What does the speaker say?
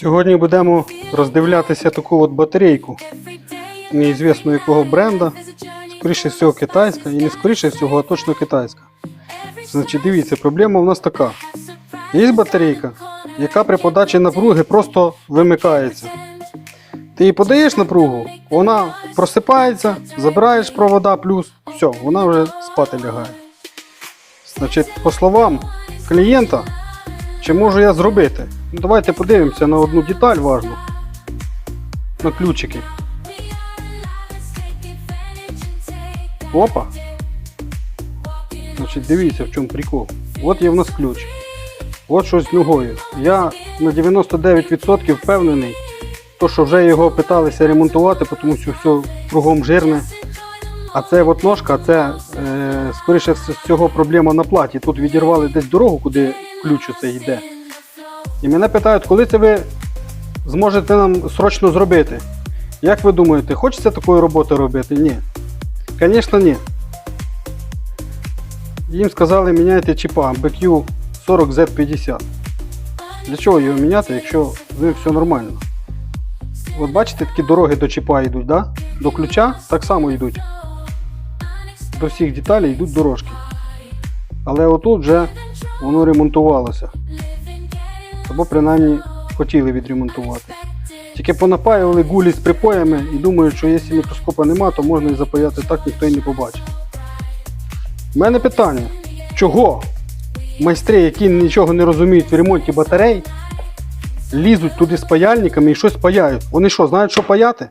Сьогодні будемо роздивлятися таку от батарейку неізвісно якого бренда. Скоріше всього китайська і не скоріше всього, а точно китайська. Значить, дивіться, проблема в нас така. Є батарейка, яка при подачі напруги просто вимикається. Ти їй подаєш напругу, вона просипається, забираєш провода плюс, все, вона вже спати лягає. Значить, по словам клієнта, чи можу я зробити? Ну, давайте подивимося на одну деталь важну. На ключики. Опа. Значить, дивіться, в чому прикол. От є в нас ключ. От щось з ногою. Я на 99% впевнений, то, що вже його питалися ремонтувати, тому що все кругом жирне. А це от ножка, це е, скоріше всього проблема на платі. Тут відірвали десь дорогу, куди ключ це йде. І мене питають, коли це ви зможете нам срочно зробити. Як ви думаєте, хочеться такої роботи робити? Ні. Звісно, ні. Їм сказали міняйте чіпа BQ 40Z50. Для чого його міняти, якщо з ним все нормально? От бачите, такі дороги до чіпа йдуть, да? до ключа так само йдуть. До всіх деталей йдуть дорожки. Але отут вже воно ремонтувалося. Або принаймні хотіли відремонтувати. Тільки понапаювали гулі з припоями і думають, що якщо мікроскопа нема, то можна і запаяти так, ніхто і не побачить. У мене питання: чого майстри, які нічого не розуміють в ремонті батарей, лізуть туди з паяльниками і щось паяють? Вони що, знають, що паяти?